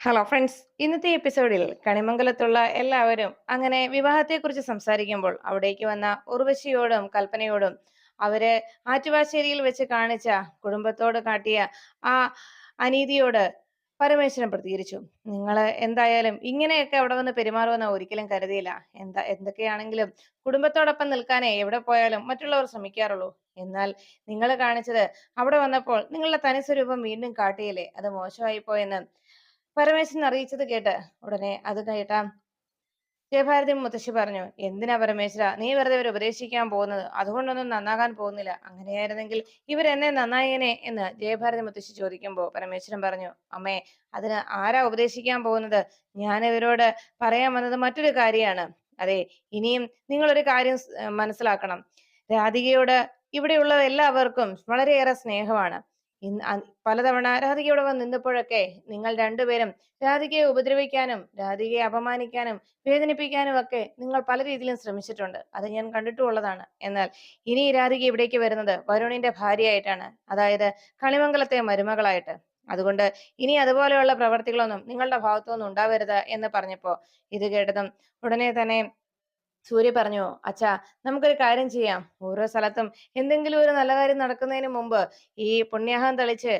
Hello friends ഇന്നത്തെ എപ്പിസോഡിൽ കണിമംഗലത്തുള്ള എല്ലാവരും അങ്ങനെ വിവാഹത്തെക്കുറിച്ച് സംസാരിക്കുമ്പോൾ അവിടേക്ക് വന്ന ഉർവശിയോടും കൽപ്പനയോടും അവർ ആറ്റുവാശ്ശേരിയിൽ വെച്ച് കാണിച്ച കുടുംബത്തോട് കാട്ടിയ ആ അനീതിയോട് പരമേശ്വരൻ പ്രതികരിച്ചു. നിങ്ങൾ എന്തായാലും ഇങ്ങനെയൊക്കെ അവിടെ വന്ന് പെരുമാറുമെന്ന് ഒരിക്കലും കരുതിയില്ല. എന്താ എന്തൊക്കെയാണെങ്കിലും കുടുംബത്തോടൊപ്പം നിൽക്കാനേ എവിടെ പോയാലും മറ്റുള്ളവർ ശ്രമിക്കാറുള്ളൂ. എന്നാൽ നിങ്ങൾ കാണിച്ചത് അവിടെ വന്നപ്പോൾ നിങ്ങളുടെ തനി സ്വരൂപം വീണ്ടും കാട്ടിയില്ലേ? അത് മോശമായി പോയെന്ന് പരമേശ്വരൻ അറിയിച്ചത് കേട്ട് ഉടനെ അത് കേട്ടാം. ജയഭാരതി മുത്തശ്ശി പറഞ്ഞു എന്തിനാ പരമേശ്വര? നീ വെറുതെ ഇവരെ ഉപദേശിക്കാൻ പോകുന്നത്. അതുകൊണ്ടൊന്നും നന്നാകാൻ പോകുന്നില്ല. അങ്ങനെയായിരുന്നെങ്കിൽ ഇവരെന്നെ നന്നായേനെ എന്ന് ജയഭാരതി മുത്തശ്ശി ചോദിക്കുമ്പോൾ പരമേശ്വരൻ പറഞ്ഞു അമ്മേ അതിന് ആരാ ഉപദേശിക്കാൻ പോകുന്നത്? ഞാൻ ഇവരോട് പറയാൻ വന്നത് മറ്റൊരു കാര്യമാണ്. അതെ ഇനിയും നിങ്ങളൊരു കാര്യം മനസ്സിലാക്കണം. രാധികയോട് ഇവിടെയുള്ള എല്ലാവർക്കും വളരെയേറെ സ്നേഹമാണ്. പലതവണ രാധികയോട് വന്ന് നിന്നപ്പോഴൊക്കെ നിങ്ങൾ രണ്ടുപേരും രാധികയെ ഉപദ്രവിക്കാനും രാധികയെ അപമാനിക്കാനും വേദനിപ്പിക്കാനും ഒക്കെ നിങ്ങൾ പല രീതിയിലും ശ്രമിച്ചിട്ടുണ്ട്. അത് ഞാൻ കണ്ടിട്ടുള്ളതാണ്. എന്നാൽ ഇനി രാധിക ഇവിടേക്ക് വരുന്നത് വരുണിന്റെ ഭാര്യയായിട്ടാണ്. അതായത് കണിമംഗലത്തെ മരുമകളായിട്ട്. അതുകൊണ്ട് ഇനി അതുപോലെയുള്ള പ്രവർത്തികളൊന്നും നിങ്ങളുടെ ഭാഗത്തുനിന്നും ഉണ്ടാവരുത് എന്ന് പറഞ്ഞപ്പോ ഇത് കേട്ടതും ഉടനെ തന്നെ സൂര്യ പറഞ്ഞു അച്ഛാ നമുക്കൊരു കാര്യം ചെയ്യാം. ഓരോ സ്ഥലത്തും എന്തെങ്കിലും ഒരു നല്ല കാര്യം നടക്കുന്നതിന് മുമ്പ് ഈ പുണ്യാഹം തളിച്ച്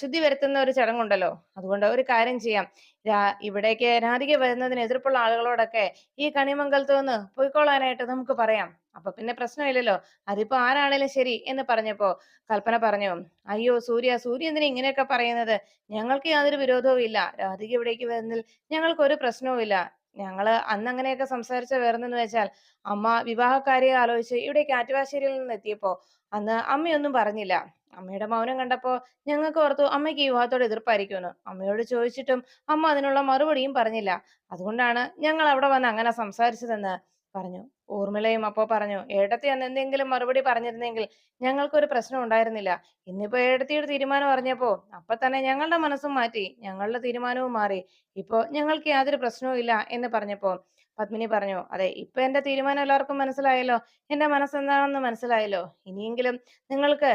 ശുദ്ധി വരുത്തുന്ന ഒരു ചടങ്ങുണ്ടല്ലോ. അതുകൊണ്ട് ഒരു കാര്യം ചെയ്യാം. രാ ഇവിടേക്ക് രാധിക വരുന്നതിന് എതിർപ്പുള്ള ആളുകളോടൊക്കെ ഈ കണിമംഗലത്ത് നിന്ന് പോയിക്കോളാനായിട്ട് നമുക്ക് പറയാം. അപ്പൊ പിന്നെ പ്രശ്നമില്ലല്ലോ. അതിപ്പോ ആരാണേലും ശരി എന്ന് പറഞ്ഞപ്പോ കൽപ്പന പറഞ്ഞു അയ്യോ സൂര്യ സൂര്യ എന്തിനാ ഇങ്ങനെയൊക്കെ പറയുന്നത്? ഞങ്ങൾക്ക് യാതൊരു വിരോധവും ഇല്ല രാധിക ഇവിടേക്ക് വരുന്നതിൽ ഞങ്ങൾക്ക് ഒരു പ്രശ്നവും ഇല്ല ഞങ്ങൾ അന്ന് അങ്ങനെയൊക്കെ സംസാരിച്ച വേറെന്ന് വെച്ചാൽ അമ്മ വിവാഹക്കാരിയെ ആലോചിച്ച് ഇവിടെ കാറ്റുവാശ്ശേരിയിൽ നിന്ന് എത്തിയപ്പോ അന്ന് അമ്മയൊന്നും പറഞ്ഞില്ല. അമ്മയുടെ മൗനം കണ്ടപ്പോ ഞങ്ങൾക്ക് ഓർത്തു അമ്മയ്ക്ക് ഈ വിവാഹത്തോട് എതിർപ്പായിരിക്കുമെന്ന്. അമ്മയോട് ചോദിച്ചിട്ടും അമ്മ അതിനുള്ള മറുപടിയും പറഞ്ഞില്ല. അതുകൊണ്ടാണ് ഞങ്ങൾ അവിടെ വന്ന് അങ്ങനെ സംസാരിച്ചതെന്ന് പറഞ്ഞു. ഊർമിളയും അപ്പോ പറഞ്ഞു ഏട്ടത്തി അന്ന് എന്തെങ്കിലും മറുപടി പറഞ്ഞിരുന്നെങ്കിൽ ഞങ്ങൾക്കൊരു പ്രശ്നം ഉണ്ടായിരുന്നില്ല. ഇന്നിപ്പോ ഏട്ടത്തിയുടെ തീരുമാനം അറിഞ്ഞപ്പോ അപ്പൊ തന്നെ ഞങ്ങളുടെ മനസ്സും മാറ്റി ഞങ്ങളുടെ തീരുമാനവും മാറി. ഇപ്പോ ഞങ്ങൾക്ക് യാതൊരു പ്രശ്നവും ഇല്ല എന്ന് പറഞ്ഞപ്പോ പത്മിനി പറഞ്ഞു അതെ ഇപ്പൊ എന്റെ തീരുമാനം എല്ലാവർക്കും മനസ്സിലായല്ലോ. എന്റെ മനസ്സെന്താണെന്ന് മനസ്സിലായല്ലോ. ഇനിയെങ്കിലും നിങ്ങൾക്ക്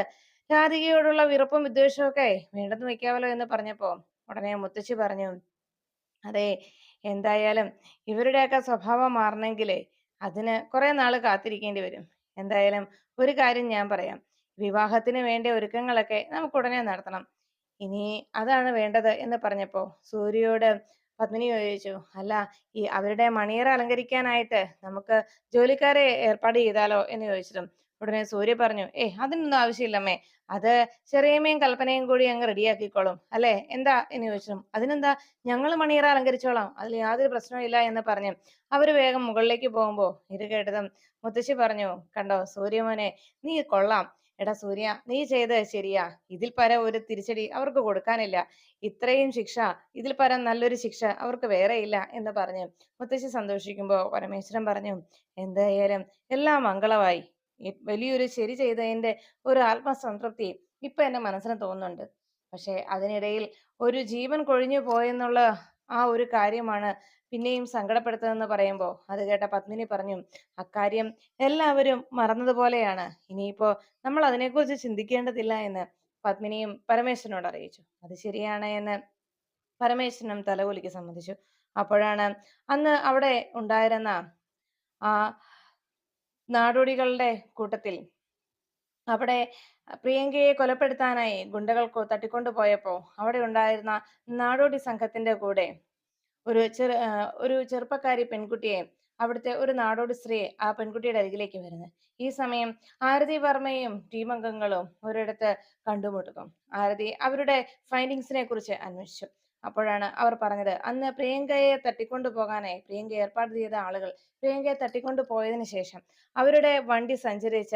രാധികയോടുള്ള വിറപ്പും വിദ്വേഷവും ഒക്കെ വേണ്ടെന്ന് വെക്കാമല്ലോ എന്ന് പറഞ്ഞപ്പോ ഉടനെ മുത്തശ്ശി പറഞ്ഞു അതെ എന്തായാലും ഇവരുടെയൊക്കെ സ്വഭാവം മാറണമെങ്കിലേ അതിന് കുറെ നാൾ കാത്തിരിക്കേണ്ടി വരും. എന്തായാലും ഒരു കാര്യം ഞാൻ പറയാം. വിവാഹത്തിന് വേണ്ട ഒരുക്കങ്ങളൊക്കെ നമുക്ക് ഉടനെ നടത്തണം. ഇനി അതാണ് വേണ്ടത് എന്ന് പറഞ്ഞപ്പോ സൂര്യയോട് പത്മിനി ചോദിച്ചു അല്ല ഈ അവരുടെ മണിയറ അലങ്കരിക്കാനായിട്ട് നമുക്ക് ജോലിക്കാരെ ഏർപ്പാട് ചെയ്താലോ? എന്ന് ചോദിച്ചതും ഉടനെ സൂര്യ പറഞ്ഞു ഏ അതിനൊന്നും ആവശ്യമില്ലമ്മേ. അത് ചെറിയമ്മയും കൽപ്പനയും കൂടി അങ്ങ് റെഡിയാക്കിക്കോളും അല്ലേ? എന്താ എന്ന് ചോദിച്ചു അതിനെന്താ? ഞങ്ങൾ മണിയറ അലങ്കരിച്ചോളാം അതിൽ യാതൊരു പ്രശ്നവും ഇല്ല എന്ന് പറഞ്ഞു അവർ വേഗം മുകളിലേക്ക് പോകുമ്പോ ഇത് കേട്ടതും മുത്തശ്ശി പറഞ്ഞു കണ്ടോ സൂര്യമോനെ നീ കൊള്ളാം. എടാ സൂര്യ നീ ചെയ്തത് ശരിയാ. ഇതിൽ പര ഒരു തിരിച്ചടി അവർക്ക് കൊടുക്കാനില്ല. ഇത്രയും ശിക്ഷ ഇതിൽ പര നല്ലൊരു ശിക്ഷ അവർക്ക് വേറെ ഇല്ല എന്ന് പറഞ്ഞു മുത്തശ്ശി സന്തോഷിക്കുമ്പോ പരമേശ്വരൻ പറഞ്ഞു എന്തായാലും എല്ലാം മംഗളമായി. വലിയൊരു ശരി ചെയ്തതിന്റെ ഒരു ആത്മസംതൃപ്തി ഇപ്പൊ എന്റെ മനസ്സിന് തോന്നുന്നുണ്ട്. പക്ഷെ അതിനിടയിൽ ഒരു ജീവൻ കൊഴിഞ്ഞു പോയെന്നുള്ള ആ ഒരു കാര്യമാണ് പിന്നെയും സങ്കടപ്പെടുത്തതെന്ന് പറയുമ്പോൾ അത് കേട്ട പത്മിനി പറഞ്ഞു അക്കാര്യം എല്ലാവരും മറന്നതുപോലെയാണ്. ഇനിയിപ്പോ നമ്മൾ അതിനെക്കുറിച്ച് ചിന്തിക്കേണ്ടതില്ല എന്ന് പത്മിനിയും പരമേശ്വരനോട് അറിയിച്ചു. അത് ശരിയാണ് എന്ന് പരമേശ്വരനും തലകുലിക്ക് സമ്മതിച്ചു. അപ്പോഴാണ് അന്ന് അവിടെ ഉണ്ടായിരുന്ന ആ നാടോടികളുടെ കൂട്ടത്തിൽ. അവിടെ പ്രിയങ്കയെ കൊലപ്പെടുത്താനായി ഗുണ്ടകൾക്കോ തട്ടിക്കൊണ്ടു തട്ടിക്കൊണ്ടുപോയപ്പോ അവിടെ ഉണ്ടായിരുന്ന നാടോടി സംഘത്തിന്റെ കൂടെ ഒരു ചെറു ഒരു ചെറുപ്പക്കാരി പെൺകുട്ടിയെ അവിടുത്തെ ഒരു നാടോടി സ്ത്രീയെ ആ പെൺകുട്ടിയുടെ അരികിലേക്ക് വരുന്നത് ഈ സമയം ആരതി വർമ്മയും ടീമംഗങ്ങളും ഒരിടത്ത് കണ്ടുമുട്ടുന്നു. ആരതി അവരുടെ ഫൈൻഡിങ്സിനെ കുറിച്ച് അന്വേഷിച്ചു. അപ്പോഴാണ് അവർ പറഞ്ഞത്. അന്ന് പ്രിയങ്കയെ തട്ടിക്കൊണ്ടു പോകാനായി പ്രിയങ്ക ഏർപ്പാട് ചെയ്ത ആളുകൾ പ്രിയങ്കയെ തട്ടിക്കൊണ്ടു പോയതിനു ശേഷം അവരുടെ വണ്ടി സഞ്ചരിച്ച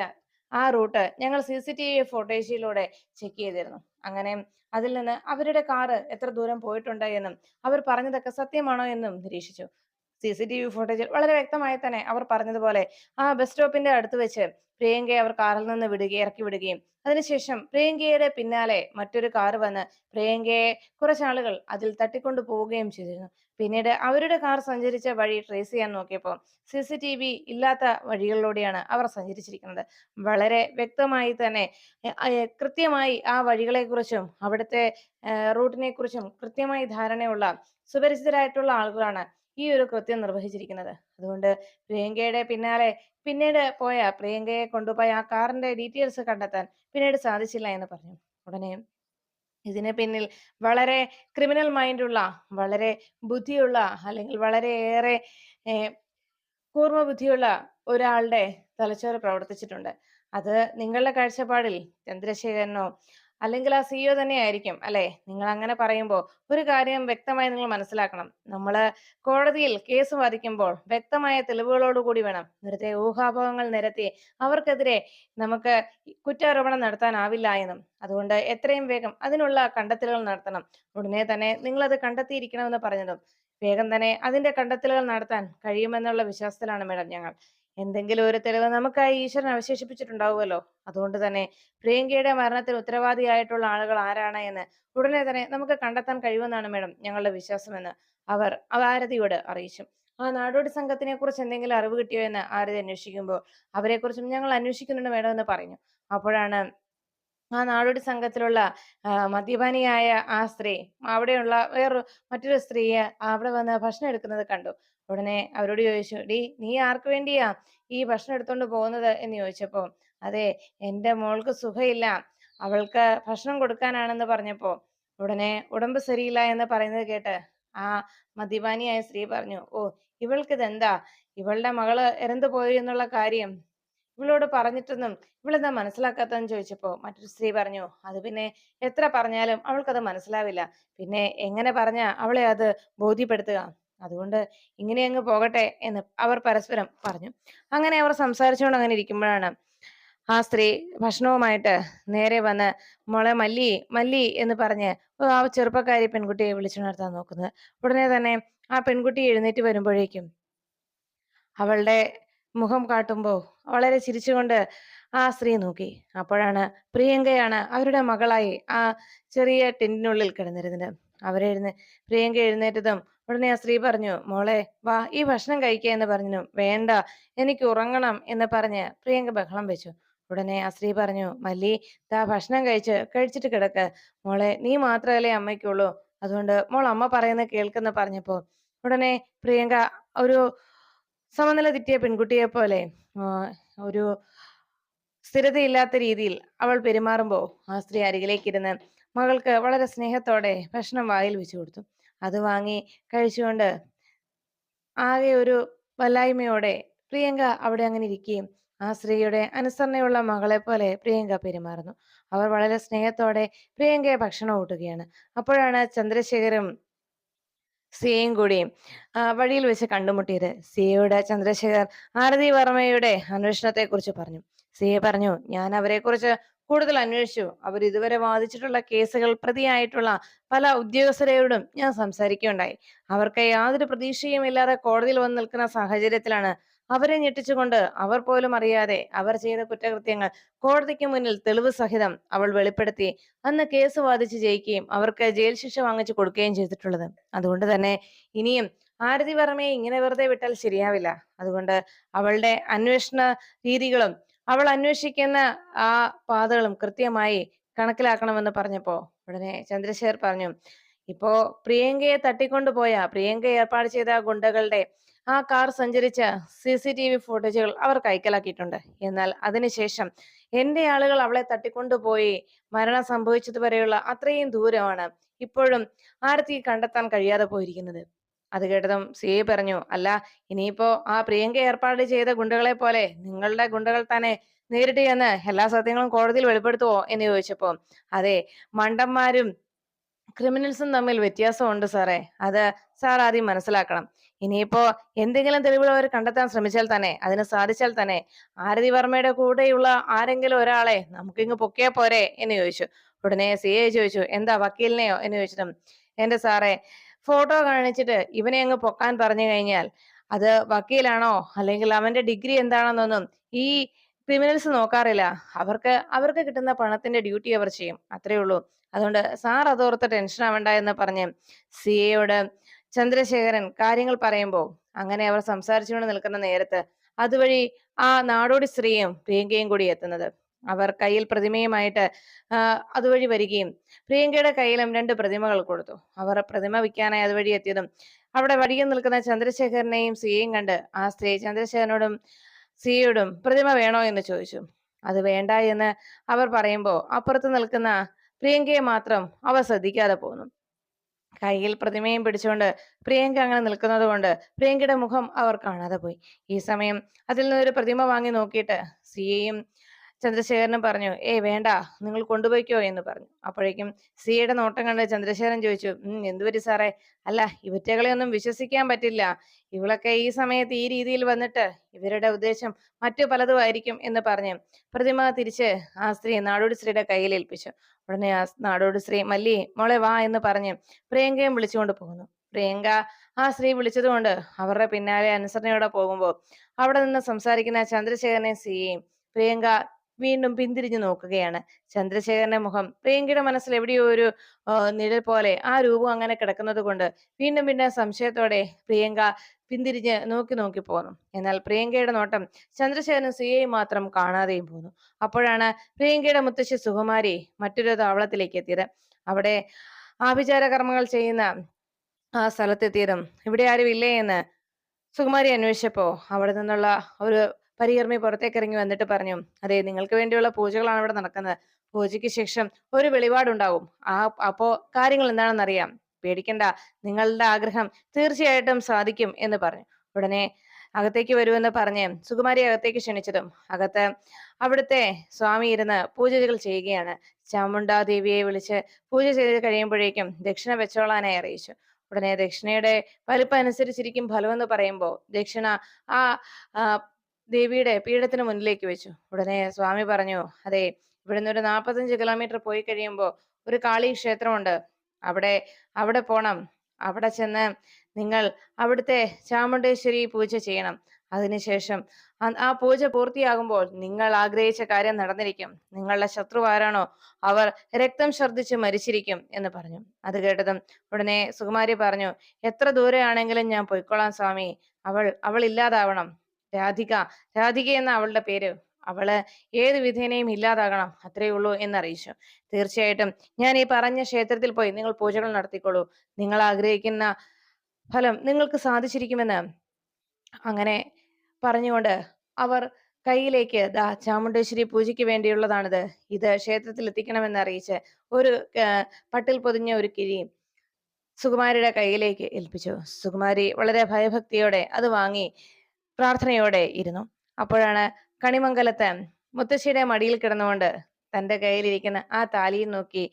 ആ റൂട്ട് ഞങ്ങൾ സി സി ടി വി ഫോട്ടേജിലൂടെ ചെക്ക് ചെയ്തിരുന്നു. അങ്ങനെ അതിൽ നിന്ന് അവരുടെ കാറ് എത്ര ദൂരം പോയിട്ടുണ്ട് എന്നും അവർ പറഞ്ഞതൊക്കെ സത്യമാണോ എന്നും നിരീക്ഷിച്ചു. സി സി ടി വി ഫുട്ടേജിൽ വളരെ വ്യക്തമായി തന്നെ അവർ പറഞ്ഞതുപോലെ ആ ബസ് സ്റ്റോപ്പിന്റെ അടുത്ത് വെച്ച് പ്രിയങ്കയെ അവർ കാറിൽ നിന്ന് വിടുകയും ഇറക്കി വിടുകയും. അതിനുശേഷം പ്രിയങ്കയുടെ പിന്നാലെ മറ്റൊരു കാർ വന്ന് പ്രിയങ്കയെ കുറച്ചാളുകൾ അതിൽ തട്ടിക്കൊണ്ടു പോവുകയും ചെയ്തിരുന്നു. പിന്നീട് അവരുടെ കാർ സഞ്ചരിച്ച വഴി ട്രേസ് ചെയ്യാൻ നോക്കിയപ്പോൾ സി സി ടി വി ഇല്ലാത്ത വഴികളിലൂടെയാണ് അവർ സഞ്ചരിച്ചിരിക്കുന്നത്. വളരെ വ്യക്തമായി തന്നെ കൃത്യമായി ആ വഴികളെക്കുറിച്ചും അവിടുത്തെ റൂട്ടിനെ കുറിച്ചും കൃത്യമായി ധാരണയുള്ള സുപരിചിതരായിട്ടുള്ള ആളുകളാണ് ഈ ഒരു കൃത്യം നിർവഹിച്ചിരിക്കുന്നത്. അതുകൊണ്ട് പ്രിയങ്കയുടെ പിന്നാലെ പിന്നീട് പോയ പ്രിയങ്കയെ കൊണ്ടുപോയ ആ കാറിന്റെ ഡീറ്റെയിൽസ് കണ്ടെത്താൻ പിന്നീട് സാധിച്ചില്ല എന്ന് പറഞ്ഞു. ഉടനെ ഇതിന് പിന്നിൽ വളരെ ക്രിമിനൽ മൈൻഡുള്ള വളരെ ബുദ്ധിയുള്ള അല്ലെങ്കിൽ വളരെയേറെ കൂർമ്മ ബുദ്ധിയുള്ള ഒരാളുടെ തലച്ചോറ് പ്രവർത്തിച്ചിട്ടുണ്ട്. അത് നിങ്ങളുടെ കാഴ്ചപ്പാടിൽ ചന്ദ്രശേഖരനോ അല്ലെങ്കിൽ ആ സിഇഒ തന്നെ ആയിരിക്കും അല്ലെ? നിങ്ങൾ അങ്ങനെ പറയുമ്പോൾ ഒരു കാര്യം വ്യക്തമായി നിങ്ങൾ മനസ്സിലാക്കണം. നമ്മൾ കോടതിയിൽ കേസ് വാദിക്കുമ്പോൾ വ്യക്തമായ തെളിവുകളോടുകൂടി വേണം. വെറുതെ ഊഹാപോഹങ്ങൾ നിരത്തി അവർക്കെതിരെ നമുക്ക് കുറ്റാരോപണം നടത്താനാവില്ല എന്നും. അതുകൊണ്ട് എത്രയും വേഗം അതിനുള്ള കണ്ടെത്തലുകൾ നടത്തണം. ഉടനെ തന്നെ നിങ്ങൾ അത് കണ്ടെത്തിയിരിക്കണമെന്ന് പറഞ്ഞതും വേഗം തന്നെ അതിന്റെ കണ്ടെത്തലുകൾ നടത്താൻ കഴിയുമെന്നുള്ള വിശ്വാസത്തിലാണ് മേഡം ഞങ്ങൾ. എന്തെങ്കിലും ഒരു തെളിവ് നമുക്കായി ഈശ്വരൻ അവശേഷിപ്പിച്ചിട്ടുണ്ടാവുമല്ലോ. അതുകൊണ്ട് തന്നെ പ്രിയങ്കയുടെ മരണത്തിന് ഉത്തരവാദിയായിട്ടുള്ള ആളുകൾ ആരാണ് എന്ന് ഉടനെ തന്നെ നമുക്ക് കണ്ടെത്താൻ കഴിയുമെന്നാണ് മേഡം ഞങ്ങളുടെ വിശ്വാസമെന്ന് അവർ ആരതിയോട് അറിയിച്ചു. ആ നാടോടി സംഘത്തിനെ കുറിച്ച് എന്തെങ്കിലും അറിവ് കിട്ടിയോ എന്ന് ആരതി അന്വേഷിക്കുമ്പോൾ അവരെ കുറിച്ചും ഞങ്ങൾ അന്വേഷിക്കുന്നുണ്ട് മേഡം എന്ന് പറഞ്ഞു. അപ്പോഴാണ് ആ നാടോടി സംഘത്തിലുള്ള മദ്യപാനിയായ ആ സ്ത്രീ അവിടെയുള്ള വേറൊരു മറ്റൊരു സ്ത്രീയെ അവിടെ വന്ന് ഭക്ഷണം എടുക്കുന്നത് കണ്ടു. ഉടനെ അവരോട് ചോദിച്ചു ഡി നീ ആർക്ക് വേണ്ടിയാ ഈ ഭക്ഷണം എടുത്തോണ്ട് പോകുന്നത്? എന്ന് ചോദിച്ചപ്പോ അതെ എന്റെ മോൾക്ക് സുഖമില്ല അവൾക്ക് ഭക്ഷണം കൊടുക്കാനാണെന്ന് പറഞ്ഞപ്പോ ഉടനെ ഉടമ്പ് ശരിയില്ല എന്ന് പറയുന്നത് കേട്ട് ആ മദ്യപാനിയായ സ്ത്രീ പറഞ്ഞു ഓ ഇവൾക്ക് ഇതെന്താ ഇവളുടെ മകൾ ഇറന്നു പോയി എന്നുള്ള കാര്യം ഇവളോട് പറഞ്ഞിട്ടൊന്നും ഇവളെന്താ മനസ്സിലാക്കാത്തെന്ന് ചോദിച്ചപ്പോ മറ്റൊരു സ്ത്രീ പറഞ്ഞു അത് പിന്നെ എത്ര പറഞ്ഞാലും അവൾക്കത് മനസ്സിലാവില്ല. പിന്നെ എങ്ങനെ പറഞ്ഞ അവളെ അത് ബോധ്യപ്പെടുത്തുക? അതുകൊണ്ട് ഇങ്ങനെ അങ്ങ് പോകട്ടെ എന്ന് അവർ പരസ്പരം പറഞ്ഞു. അങ്ങനെ അവർ സംസാരിച്ചുകൊണ്ട് അങ്ങനെ ഇരിക്കുമ്പോഴാണ് ആ സ്ത്രീ ഭക്ഷണവുമായിട്ട് നേരെ വന്ന് മോളെ മല്ലി മല്ലി എന്ന് പറഞ്ഞ് ആ ചെറുപ്പക്കാരി പെൺകുട്ടിയെ വിളിച്ചുണർത്താൻ നോക്കുന്നത്. ഉടനെ തന്നെ ആ പെൺകുട്ടി എഴുന്നേറ്റ് വരുമ്പോഴേക്കും അവളുടെ മുഖം കാട്ടുമ്പോൾ വളരെ ചിരിച്ചുകൊണ്ട് ആ സ്ത്രീ നോക്കി. അപ്പോഴാണ് പ്രിയങ്കയാണ് അവരുടെ മകളായി ആ ചെറിയ ടെന്റിനുള്ളിൽ കിടന്നിരുന്നത്. അവരെഴുന്ന പ്രിയങ്ക എഴുന്നേറ്റതും ഉടനെ ആ സ്ത്രീ പറഞ്ഞു മോളെ വാ ഈ ഭക്ഷണം കഴിക്കുക എന്ന് പറഞ്ഞു വേണ്ട എനിക്ക് ഉറങ്ങണം എന്ന് പറഞ്ഞ് പ്രിയങ്ക ബഹളം വെച്ചു. ഉടനെ ആ സ്ത്രീ പറഞ്ഞു മല്ലി താ ഭക്ഷണം കഴിച്ച് കഴിച്ചിട്ട് കിടക്ക്. മോളെ നീ മാത്രമല്ലേ അമ്മയ്ക്കുള്ളൂ. അതുകൊണ്ട് മോൾ അമ്മ പറയുന്ന കേൾക്കുന്ന പറഞ്ഞപ്പോ ഉടനെ പ്രിയങ്ക ഒരു സമനില തെറ്റിയ പെൺകുട്ടിയെ പോലെ ഒരു സ്ഥിരതയില്ലാത്ത രീതിയിൽ അവൾ പെരുമാറുമ്പോ ആ സ്ത്രീ അരികിലേക്ക് ഇരുന്ന് മകൾക്ക് വളരെ സ്നേഹത്തോടെ ഭക്ഷണം വായിൽ വെച്ചു കൊടുത്തു. അത് വാങ്ങി കഴിച്ചുകൊണ്ട് ആകെ ഒരു വല്ലായ്മയോടെ പ്രിയങ്ക അവിടെ അങ്ങനെ ഇരിക്കുകയും ആ സ്ത്രീയുടെ അനുസരണയുള്ള മകളെ പോലെ പ്രിയങ്ക പെരുമാറുന്നു. അവർ വളരെ സ്നേഹത്തോടെ പ്രിയങ്കയെ ഭക്ഷണം ഊട്ടുകയാണ്. അപ്പോഴാണ് ചന്ദ്രശേഖരും സിയയും കൂടി വഴിയിൽ വെച്ച് കണ്ടുമുട്ടിയത്. സിയയുടെ ചന്ദ്രശേഖർ ആരതി വർമ്മയുടെ അന്വേഷണത്തെ കുറിച്ച് പറഞ്ഞു. സിയെ പറഞ്ഞു ഞാൻ അവരെ കുറിച്ച് കൂടുതൽ അന്വേഷിച്ചു. അവർ ഇതുവരെ വാദിച്ചിട്ടുള്ള കേസുകൾ പ്രതിയായിട്ടുള്ള പല ഉദ്യോഗസ്ഥരോടും ഞാൻ സംസാരിക്കുകയുണ്ടായി. അവർക്ക് യാതൊരു പ്രതീക്ഷയും ഇല്ലാതെ കോടതിയിൽ വന്ന് നിൽക്കുന്ന സാഹചര്യത്തിലാണ് അവരെ ഞെട്ടിച്ചുകൊണ്ട് അവർ പോലും അറിയാതെ അവർ ചെയ്ത കുറ്റകൃത്യങ്ങൾ കോടതിക്ക് മുന്നിൽ തെളിവ് സഹിതം അവൾ വെളിപ്പെടുത്തി. അന്ന് കേസ് വാദിച്ച് ജയിക്കുകയും അവർക്ക് ജയിൽ ശിക്ഷ വാങ്ങിച്ചു കൊടുക്കുകയും ചെയ്തിട്ടുള്ളത്. അതുകൊണ്ട് തന്നെ ഇനിയും ആരതി വർമ്മയെ ഇങ്ങനെ വെറുതെ വിട്ടാൽ ശരിയാവില്ല. അതുകൊണ്ട് അവളുടെ അന്വേഷണ രീതികളും അവൾ അന്വേഷിക്കുന്ന ആ പാതകളും കൃത്യമായി കണക്കിലാക്കണമെന്ന് പറഞ്ഞപ്പോ ഉടനെ ചന്ദ്രശേഖർ പറഞ്ഞു ഇപ്പോ പ്രിയങ്കയെ തട്ടിക്കൊണ്ടുപോയ പ്രിയങ്ക ഏർപ്പാട് ചെയ്ത ഗുണ്ടകളുടെ ആ കാർ സഞ്ചരിച്ച സി സി ടി വി ഫുട്ടേജുകൾ അവർ കൈക്കലാക്കിയിട്ടുണ്ട്. എന്നാൽ അതിനുശേഷം എന്റെ ആളുകൾ അവളെ തട്ടിക്കൊണ്ടുപോയി മരണം സംഭവിച്ചതുവരെയുള്ള അത്രയും ദൂരമാണ് ഇപ്പോഴും ആരത്തി കണ്ടെത്താൻ കഴിയാതെ പോയിരിക്കുന്നത്. അത് കേട്ടതും സി പറഞ്ഞു അല്ല ഇനിയിപ്പോ ആ പ്രിയങ്ക ഏർപ്പാട് ചെയ്ത ഗുണ്ടകളെ പോലെ നിങ്ങളുടെ ഗുണ്ടകൾ തന്നെ നേരിട്ട് ചെന്ന് എല്ലാ സത്യങ്ങളും കോടതിയിൽ വെളിപ്പെടുത്തുവോ? എന്ന് ചോദിച്ചപ്പോ അതെ മണ്ടന്മാരും ക്രിമിനൽസും തമ്മിൽ വ്യത്യാസമുണ്ട് സാറേ. അത് സാർ ആദ്യം മനസ്സിലാക്കണം. ഇനിയിപ്പോ എന്തെങ്കിലും തെളിവുകൾ അവർ കണ്ടെത്താൻ ശ്രമിച്ചാൽ തന്നെ അതിന് സാധിച്ചാൽ തന്നെ ആരതി വർമ്മയുടെ കൂടെയുള്ള ആരെങ്കിലും ഒരാളെ നമുക്കിങ്ങ് പൊക്കിയാ പോരെ? എന്ന് ചോദിച്ചു. ഉടനെ സി ചോദിച്ചു എന്താ വക്കീലിനെയോ? എന്ന് ചോദിച്ചതും എന്റെ സാറേ ഫോട്ടോ കാണിച്ചിട്ട് ഇവനെ അങ്ങ് പൊക്കാൻ പറഞ്ഞു കഴിഞ്ഞാൽ അത് വക്കീലാണോ? അല്ലെങ്കിൽ അവന്റെ ഡിഗ്രി എന്താണെന്നൊന്നും ഈ ക്രിമിനൽസ് നോക്കാറില്ല. അവർക്ക് അവർക്ക് കിട്ടുന്ന പണത്തിന്റെ ഡ്യൂട്ടി അവർ ചെയ്യും. അത്രേ ഉള്ളൂ. അതുകൊണ്ട് സാർ അതോർത്ത് ടെൻഷൻ ആവണ്ട എന്ന് പറഞ്ഞ് സി എയോട് ചന്ദ്രശേഖരൻ കാര്യങ്ങൾ പറയുമ്പോൾ അങ്ങനെ അവർ സംസാരിച്ചുകൊണ്ട് നിൽക്കുന്ന നേരത്ത് അതുവഴി ആ നാടോടി സ്ത്രീയും പ്രിയങ്കയും കൂടി എത്തുന്നത്. അവർ കയ്യിൽ പ്രതിമയുമായിട്ട് അതുവഴി വരികയും പ്രിയങ്കയുടെ കയ്യിലും രണ്ട് പ്രതിമകൾ കൊടുത്തു. അവർ പ്രതിമ വിൽക്കാനായി അതുവഴി എത്തിയതും അവിടെ വഴിയിൽ നിൽക്കുന്ന ചന്ദ്രശേഖരനെയും സിയെയും കണ്ട് ആ സ്ത്രീ ചന്ദ്രശേഖരനോടും സിയോടും പ്രതിമ വേണോ എന്ന് ചോദിച്ചു. അത് വേണ്ട എന്ന് അവർ പറയുമ്പോൾ അപ്പുറത്ത് നിൽക്കുന്ന പ്രിയങ്കയെ മാത്രം അവർ ശ്രദ്ധിക്കാതെ പോന്നു. കയ്യിൽ പ്രതിമയും പിടിച്ചുകൊണ്ട് പ്രിയങ്ക അങ്ങനെ നിൽക്കുന്നത് കൊണ്ട് പ്രിയങ്കയുടെ മുഖം അവർ കാണാതെ പോയി. ഈ സമയം അതിൽ നിന്നൊരു പ്രതിമ വാങ്ങി നോക്കിയിട്ട് സിയയും ചന്ദ്രശേഖരനും പറഞ്ഞു ഏയ് വേണ്ട നിങ്ങൾ കൊണ്ടുപോയിക്കോ എന്ന് പറഞ്ഞു. അപ്പോഴേക്കും സിയുടെ നോട്ടം കണ്ട് ചന്ദ്രശേഖരൻ ചോദിച്ചു ഉം എന്തുപറ്റി സാറേ? അല്ല ഇവറ്റകളെ ഒന്നും വിശ്വസിക്കാൻ പറ്റില്ല. ഇവളൊക്കെ ഈ സമയത്ത് ഈ രീതിയിൽ വന്നിട്ട് ഇവരുടെ ഉദ്ദേശം മറ്റു പലതും ആയിരിക്കും എന്ന് പറഞ്ഞ് പ്രതിമ തിരിച്ച് ആ സ്ത്രീ നാടോടി സ്ത്രീയുടെ കയ്യിൽ ഏൽപ്പിച്ചു. ഉടനെ ആ നാടോടി സ്ത്രീ മല്ലി മോളെ വാ എന്ന് പറഞ്ഞ് പ്രിയങ്കയും വിളിച്ചുകൊണ്ട് പോകുന്നു. പ്രിയങ്ക ആ സ്ത്രീ വിളിച്ചതുകൊണ്ട് അവരുടെ പിന്നാലെ അനുസരണയോടെ പോകുമ്പോൾ അവിടെ നിന്ന് സംസാരിക്കുന്ന ചന്ദ്രശേഖരനെ സിയെയും പ്രിയങ്ക വീണ്ടും പിന്തിരിഞ്ഞു നോക്കുകയാണ്. ചന്ദ്രശേഖരന്റെ മുഖം പ്രിയങ്കയുടെ മനസ്സിൽ എവിടെയോ ഒരു നിഴൽ പോലെ ആ രൂപം അങ്ങനെ കിടക്കുന്നത് കൊണ്ട് വീണ്ടും പിന്നെ സംശയത്തോടെ പ്രിയങ്ക പിന്തിരിഞ്ഞ് നോക്കി നോക്കി പോന്നു. എന്നാൽ പ്രിയങ്കയുടെ നോട്ടം ചന്ദ്രശേഖരൻ സിയെയും മാത്രം കാണാതെയും പോന്നു. അപ്പോഴാണ് പ്രിയങ്കയുടെ മുത്തശ്ശി സുകുമാരി മറ്റൊരു താവളത്തിലേക്ക് എത്തിയത്. അവിടെ ആഭിചാര കർമ്മങ്ങൾ ചെയ്യുന്ന ആ സ്ഥലത്തെത്തിയതും ഇവിടെ ആരും ഇല്ലേ എന്ന് സുകുമാരി അന്വേഷിച്ചപ്പോ അവിടെ നിന്നുള്ള ഒരു പരികർമ്മി പുറത്തേക്ക് ഇറങ്ങി വന്നിട്ട് പറഞ്ഞു അതെ നിങ്ങൾക്ക് വേണ്ടിയുള്ള പൂജകളാണ് ഇവിടെ നടക്കുന്നത്. പൂജയ്ക്ക് ശേഷം ഒരു വെളിപാടുണ്ടാവും. ആ അപ്പോ കാര്യങ്ങൾ എന്താണെന്ന് അറിയാം പേടിക്കണ്ട. നിങ്ങളുടെ ആഗ്രഹം തീർച്ചയായിട്ടും സാധിക്കും എന്ന് പറഞ്ഞു. ഉടനെ അകത്തേക്ക് വരുമെന്ന് പറഞ്ഞ് സുകുമാരി അകത്തേക്ക് ക്ഷണിച്ചതും അകത്ത് അവിടുത്തെ സ്വാമി ഇരുന്ന് പൂജകൾ ചെയ്യുകയാണ്. ചാമുണ്ടാ ദേവിയെ വിളിച്ച് പൂജ ചെയ്ത് കഴിയുമ്പോഴേക്കും ദക്ഷിണ വെച്ചോളാനായി അറിയിച്ചു. ഉടനെ ദക്ഷിണയുടെ വലിപ്പം അനുസരിച്ചിരിക്കും ഫലമെന്ന് പറയുമ്പോൾ ദക്ഷിണ ആ, ദേവിയുടെ പീഠത്തിന് മുന്നിലേക്ക് വെച്ചു. ഉടനെ സ്വാമി പറഞ്ഞു അതെ ഇവിടുന്ന് ഒരു നാൽപ്പത്തഞ്ച് കിലോമീറ്റർ പോയി കഴിയുമ്പോൾ ഒരു കാളി ക്ഷേത്രമുണ്ട്. അവിടെ അവിടെ പോണം. അവിടെ ചെന്ന് നിങ്ങൾ അവിടുത്തെ ചാമുണ്ടേശ്വരി പൂജ ചെയ്യണം. അതിനുശേഷം ആ- പൂജ പൂർത്തിയാകുമ്പോൾ നിങ്ങൾ ആഗ്രഹിച്ച കാര്യം നടന്നിരിക്കും. നിങ്ങളുടെ ശത്രു ആരാണോ അവർ രക്തം ഛർദ്ദിച്ച് മരിച്ചിരിക്കും എന്ന് പറഞ്ഞു. അത് കേട്ടതും ഉടനെ സുകുമാരി പറഞ്ഞു എത്ര ദൂരെയാണെങ്കിലും ഞാൻ പൊയ്ക്കൊള്ളാം സ്വാമി. അവൾ അവൾ ഇല്ലാതാവണം. രാധിക രാധിക എന്ന അവളുടെ പേര് അവൾ ഏത് വിധേനയും ഇല്ലാതാകണം അത്രയേ ഉള്ളൂ എന്നറിയിച്ചു. തീർച്ചയായിട്ടും ഞാൻ ഈ പറഞ്ഞ ക്ഷേത്രത്തിൽ പോയി നിങ്ങൾ പൂജകൾ നടത്തിക്കോളൂ. നിങ്ങൾ ആഗ്രഹിക്കുന്ന ഫലം നിങ്ങൾക്ക് സാധിച്ചിരിക്കുമെന്ന് അങ്ങനെ പറഞ്ഞുകൊണ്ട് അവർ കയ്യിലേക്ക് ദാ ചാമുണ്ടേശ്വരി പൂജയ്ക്ക് വേണ്ടിയുള്ളതാണിത്. ഇത് ക്ഷേത്രത്തിൽ എത്തിക്കണമെന്ന് അറിയിച്ച് ഒരു പട്ടിൽ പൊതിഞ്ഞ ഒരു കിഴി സുകുമാരിയുടെ കയ്യിലേക്ക് ഏൽപ്പിച്ചു. സുകുമാരി വളരെ ഭയഭക്തിയോടെ അത് വാങ്ങി പ്രാർത്ഥനയോടെ ഇരുന്നു. അപ്പോഴാണ് കണിമംഗലത്ത് മുത്തശ്ശിയുടെ മടിയിൽ കിടന്നുകൊണ്ട് തന്റെ കയ്യിലിരിക്കുന്ന ആ താലിയും നോക്കി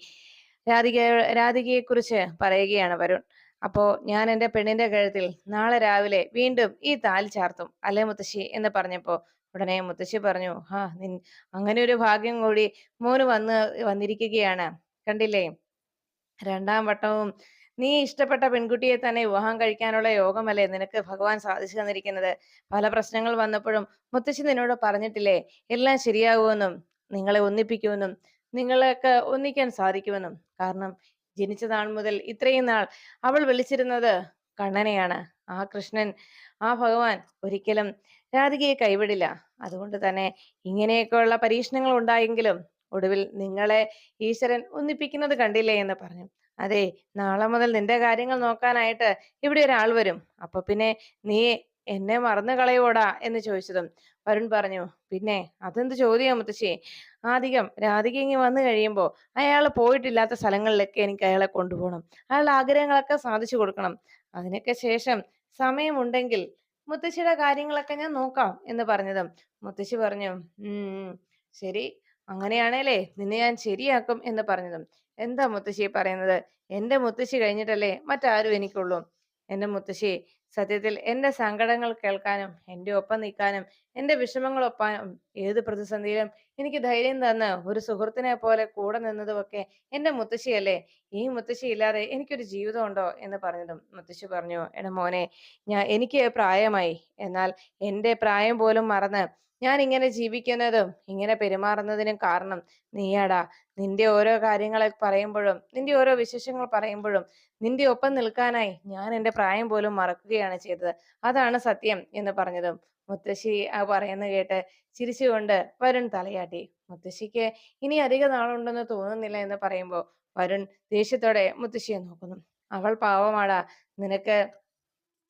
രാധിക രാധികയെ കുറിച്ച് പറയുകയാണ് വരുൺ. അപ്പോ ഞാൻ എന്റെ പെണ്ണിന്റെ കഴുത്തിൽ നാളെ രാവിലെ വീണ്ടും ഈ താലി ചാർത്തും അല്ലേ മുത്തശ്ശി? എന്ന് പറഞ്ഞപ്പോ ഉടനെ മുത്തശ്ശി പറഞ്ഞു ആ നിൻ അങ്ങനെ ഒരു ഭാഗ്യം കൂടി മോന് വന്ന് വന്നിരിക്കുകയാണ്. കണ്ടില്ലേ? രണ്ടാം വട്ടവും നീ ഇഷ്ടപ്പെട്ട പെൺകുട്ടിയെ തന്നെ വിവാഹം കഴിക്കാനുള്ള യോഗമല്ലേ നിനക്ക് ഭഗവാൻ സാധിച്ചു തന്നിരിക്കുന്നത്? പല പ്രശ്നങ്ങൾ വന്നപ്പോഴും മുത്തശ്ശി നിന്നോട് പറഞ്ഞിട്ടില്ലേ എല്ലാം ശരിയാകുമെന്നും നിങ്ങളെ ഒന്നിപ്പിക്കുമെന്നും നിങ്ങളെയൊക്കെ ഒന്നിക്കാൻ സാധിക്കുമെന്നും. കാരണം ജനിച്ച നാൾ മുതൽ ഇത്രയും നാൾ അവൾ വിളിച്ചിരുന്നത് കണ്ണനെയാണ്. ആ കൃഷ്ണൻ ആ ഭഗവാൻ ഒരിക്കലും രാധികയെ കൈവിടില്ല. അതുകൊണ്ട് തന്നെ ഇങ്ങനെയൊക്കെയുള്ള പരീക്ഷണങ്ങൾ ഉണ്ടായെങ്കിലും ഒടുവിൽ നിങ്ങളെ ഈശ്വരൻ ഒന്നിപ്പിക്കുന്നത് കണ്ടില്ലേ എന്ന് പറഞ്ഞു. അതെ നാളെ മുതൽ നിന്റെ കാര്യങ്ങൾ നോക്കാനായിട്ട് ഇവിടെ ഒരാൾ വരും. അപ്പൊ പിന്നെ നീ എന്നെ മറന്നു കളയോടാ എന്ന് ചോദിച്ചതും വരുൺ പറഞ്ഞു പിന്നെ അതെന്ത് ചോദ്യം മുത്തശ്ശി? ആധികം രാധിക ഇങ്ങി വന്നു കഴിയുമ്പോ അയാൾ പോയിട്ടില്ലാത്ത സ്ഥലങ്ങളിലൊക്കെ എനിക്ക് അയാളെ കൊണ്ടുപോകണം. അയാളുടെ ആഗ്രഹങ്ങളൊക്കെ സാധിച്ചു കൊടുക്കണം. അതിനൊക്കെ ശേഷം സമയമുണ്ടെങ്കിൽ മുത്തശ്ശിയുടെ കാര്യങ്ങളൊക്കെ ഞാൻ നോക്കാം എന്ന് പറഞ്ഞതും മുത്തശ്ശി പറഞ്ഞു ഉം ശരി. അങ്ങനെയാണേലേ നിന്നെ ഞാൻ ശരിയാക്കും എന്ന് പറഞ്ഞതും. എന്താ മുത്തശ്ശി പറയുന്നത്? എന്റെ മുത്തശ്ശി കഴിഞ്ഞിട്ടല്ലേ മറ്റാരും എനിക്കുള്ളൂ. എന്റെ മുത്തശ്ശി സത്യത്തിൽ എന്റെ സങ്കടങ്ങൾ കേൾക്കാനും എന്റെ ഒപ്പം നിൽക്കാനും എന്റെ വിഷമങ്ങൾ ഒപ്പാനും ഏത് പ്രതിസന്ധിയിലും എനിക്ക് ധൈര്യം തന്ന് ഒരു സുഹൃത്തിനെ പോലെ കൂടെ നിന്നതുമൊക്കെ എന്റെ മുത്തശ്ശിയല്ലേ? ഈ മുത്തശ്ശി ഇല്ലാതെ എനിക്കൊരു ജീവിതം ഉണ്ടോ എന്ന് പറഞ്ഞതും മുത്തശ്ശി പറഞ്ഞു എടാ മോനെ ഞാൻ എനിക്ക് പ്രായമായി. എന്നാൽ എന്റെ പ്രായം പോലും മറന്ന് ഞാൻ ഇങ്ങനെ ജീവിക്കുന്നതും ഇങ്ങനെ പെരുമാറുന്നതിനും കാരണം നീയാടാ. നിന്റെ ഓരോ കാര്യങ്ങളെ പറയുമ്പോഴും നിന്റെ ഓരോ വിശേഷങ്ങൾ പറയുമ്പോഴും നിന്റെ ഒപ്പം നിൽക്കാനായി ഞാൻ എന്റെ പ്രായം പോലും മറക്കുകയാണ് ചെയ്തത്. അതാണ് സത്യം എന്ന് പറഞ്ഞതും. മുത്തശ്ശി ആ പറയുന്ന കേട്ട് ചിരിച്ചുകൊണ്ട് വരുൺ തലയാട്ടി മുത്തശ്ശിക്ക് ഇനി അധിക നാളുണ്ടെന്ന് തോന്നുന്നില്ല എന്ന് പറയുമ്പോൾ വരുൺ ദേഷ്യത്തോടെ മുത്തശ്ശിയെ നോക്കുന്നു. അവൾ പാവമാടാ. നിനക്ക്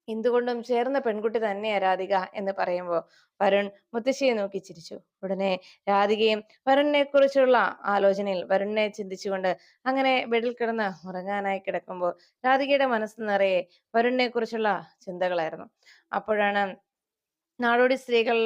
എന്തുകൊണ്ടും ചേർന്ന പെൺകുട്ടി തന്നെയാ രാധിക എന്ന് പറയുമ്പോൾ വരുൺ മുത്തശ്ശിയെ നോക്കി ചിരിച്ചു. ഉടനെ രാധികയും വരുണിനെ കുറിച്ചുള്ള ആലോചനയിൽ വരുണിനെ ചിന്തിച്ചുകൊണ്ട് അങ്ങനെ ബെഡിൽ കിടന്ന് ഉറങ്ങാനായി കിടക്കുമ്പോൾ രാധികയുടെ മനസ്സ് നിറയെ വരുണിനെ കുറിച്ചുള്ള ചിന്തകളായിരുന്നു. അപ്പോഴാണ് നാടോടി സ്ത്രീകൾ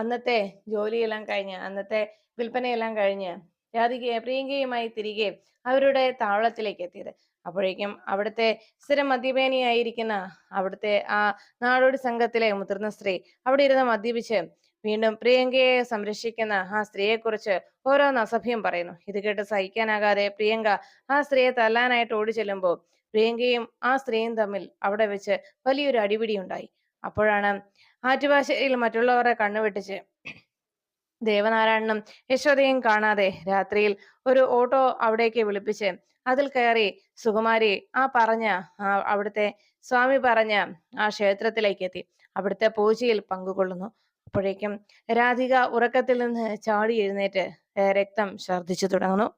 അന്നത്തെ ജോലിയെല്ലാം കഴിഞ്ഞ് അന്നത്തെ വിൽപ്പനയെല്ലാം കഴിഞ്ഞ് രാധികയെ പ്രിയങ്കയുമായി തിരികെ അവരുടെ താവളത്തിലേക്ക് എത്തിയത്. അപ്പോഴേക്കും അവിടുത്തെ സ്ഥിരം മദ്യപേനിയായിരിക്കുന്ന അവിടുത്തെ ആ നാടോടി സംഘത്തിലെ മുതിർന്ന സ്ത്രീ അവിടെ ഇരുന്ന് മദ്യപിച്ച് വീണ്ടും പ്രിയങ്കയെ സംരക്ഷിക്കുന്ന ആ സ്ത്രീയെക്കുറിച്ച് ഓരോന്ന് അസഭ്യം പറയുന്നു. ഇത് കേട്ട് സഹിക്കാനാകാതെ പ്രിയങ്ക ആ സ്ത്രീയെ തല്ലാനായിട്ട് ഓടി ചെല്ലുമ്പോൾ പ്രിയങ്കയും ആ സ്ത്രീയും തമ്മിൽ അവിടെ വെച്ച് വലിയൊരു അടിപിടി ഉണ്ടായി. അപ്പോഴാണ് ആറ്റുപാശയിൽ മറ്റുള്ളവരെ കണ്ണുവെട്ടിച്ച് ദേവനാരായണനും യശോദയും കാണാതെ രാത്രിയിൽ ഒരു ഓട്ടോ അവിടേക്ക് വിളിപ്പിച്ച് അതിൽ കയറി സുകുമാരി ആ പറഞ്ഞ ആ അവിടുത്തെ സ്വാമി പറഞ്ഞ ആ ക്ഷേത്രത്തിലേക്ക് എത്തി. അവിടുത്തെ പൂജയിൽ പങ്കുകൊള്ളുന്നു. അപ്പോഴേക്കും രാധിക ഉറക്കത്തിൽ നിന്ന് ചാടി എഴുന്നേറ്റ് രക്തം ഛർദ്ദിച്ചു തുടങ്ങുന്നു.